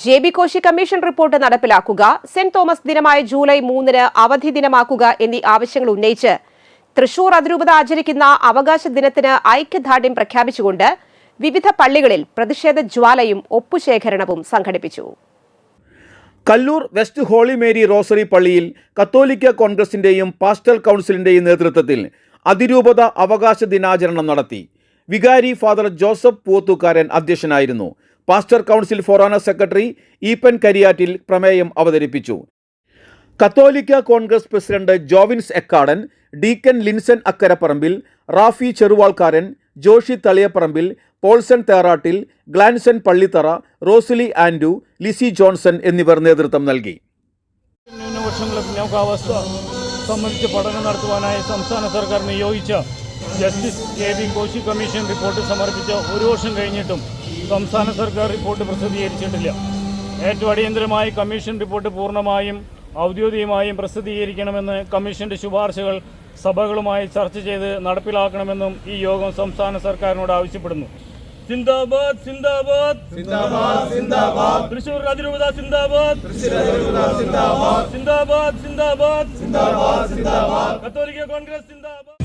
J B Koshy commission report നടപ്പിലാക്കുക saint Thomas ദിനമായ July മൂന്നിന് അവധി ദിനമാക്കുക എന്നീ ആവശ്യങ്ങൾ ഉന്നയിച്ച് തൃശൂർ അതിരൂപത ആചരിക്കുന്ന അവകാശ ദിനത്തിന് ഐക്യദാർഢ്യം പ്രഖ്യാപിച്ചുകൊണ്ട് വിവിധ പള്ളികളിൽ പ്രതിഷേധ ജ്വാലയും ഒപ്പുശേഖരണവും സംഘടിപ്പിച്ചു. Kallur west holy Mary rosary പള്ളിയിൽ കത്തോലിക്ക കോൺഗ്രസിന്റെയും പാസ്റ്റൽ കൗൺസിലിന്റെയും നേതൃത്വത്തിൽ അതിരൂപത അവകാശ ദിനാചരണം നടത്തി. വികാരി ഫാദർ ജോസഫ് പൂത്തുകാരൻ അധ്യക്ഷനായിരുന്നു. Pastor council forane secretary Eapen Kariyattil പ്രമേയം അവതരിപ്പിച്ചു. കത്തോലിക്ക congress president Jovins Ekkadan deacon Linson Akkaraparambil Rafi Cheruvalkaran Joshy Thaliyaparambil Paulson Therattil Glanson Pallithara Rosily Andu Lissy Johnson എന്നിവർ നേതൃത്വം നൽകി. സംബന്ധിച്ച് പഠനം നടത്തുവാനായി സംസ്ഥാന സർക്കാർ നിയോഗിച്ച justice K V Koshy commission report സമർപ്പിച്ച ഒരു വർഷം കഴിഞ്ഞിട്ടും സംസ്ഥാന സർക്കാർ റിപ്പോർട്ട് പ്രസിദ്ധീകരിച്ചിട്ടില്ല. ഏറ്റവും അടിയന്തരമായി കമ്മീഷൻ റിപ്പോർട്ട് പൂർണമായും ഔദ്യോഗികമായും പ്രസിദ്ധീകരിക്കണമെന്ന് കമ്മീഷന്റെ ശുപാർശകൾ സഭകളുമായി ചർച്ച ചെയ്ത് നടപ്പിലാക്കണമെന്നും ഈ യോഗം സംസ്ഥാന സർക്കാരിനോട് ആവശ്യപ്പെടുന്നു. സിന്ദാബാദ് സിന്ദാബാദ്. സിന്ദാബാദ് തൃശൂർ അതിരൂപത സിന്ദാബാദ് സിന്ദാബാദ്. സിന്ദാബാദ് സിന്ദാബാദ്. കത്തോലിക്ക കോൺഗ്രസ് സിന്ദാബാദ്.